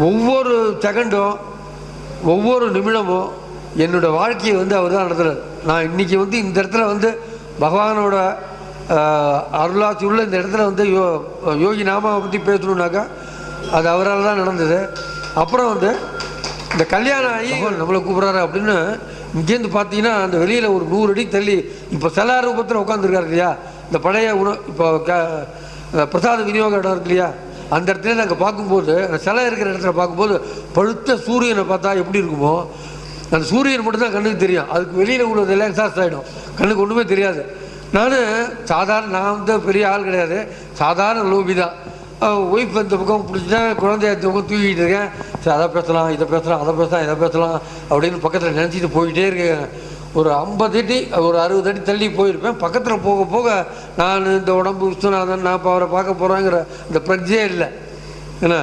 ஒவ்வொரு செகண்டும் ஒவ்வொரு நிமிடமும் என்னோட வாழ்க்கையை வந்து அவர் தான் நடத்துறாரு. நான் இன்னைக்கு வந்து இந்த இடத்துல வந்து பகவானோட அருளாசி உள்ள இந்த இடத்துல வந்து யோ யோகி நாமாவை பற்றி பேசணுன்னாக்கா அது அவரால் தான் நடந்தது. அப்புறம் வந்து இந்த கல்யாணம் ஆகி நம்மளை கூப்பிட்றாரு அப்படின்னு இங்கேருந்து பார்த்தீங்கன்னா அந்த வெளியில் ஒரு நூறு அடி தள்ளி இப்போ சில ரூபத்தில் உட்காந்துருக்காரு இல்லையா? இந்த பழைய உணவு இப்போ க பிரசாத விநியோக இடம் இருக்கு இல்லையா? அந்த இடத்துல நாங்கள் பார்க்கும்போது அந்த சிலை இருக்கிற இடத்துல பார்க்கும்போது பழுத்த சூரியனை பார்த்தா எப்படி இருக்குமோ அந்த சூரியன் மட்டும்தான் கண்ணுக்கு தெரியும். அதுக்கு வெளியில் உள்ளதெல்லாம் எக்ஸாஸ்ட் ஆகிடும் கண்ணுக்கு ஒன்றுமே தெரியாது. நான் சாதாரண நான் வந்து பெரிய ஆள் கிடையாது. சாதாரண லோபி தான். ஒய்ஃப் இந்த பக்கம் பிடிச்சிட்டேன் குழந்தைய இந்த பக்கம் தூக்கிட்டு இருக்கேன். சரி அதை பேசலாம் இதை பேசலாம் அதை பேசலாம் இதை பேசலாம் அப்படின்னு பக்கத்தில் நினச்சிட்டு போயிட்டே இருக்கேன். ஒரு ஐம்பது அடி ஒரு அறுபது அடி தள்ளி போயிருப்பேன். பக்கத்தில் போக போக நான் இந்த உடம்பு விஸ்வநாதன் நான் இப்போ அவரை பார்க்க போகிறேங்கிற இந்த பிரஜையே இல்லை. என்ன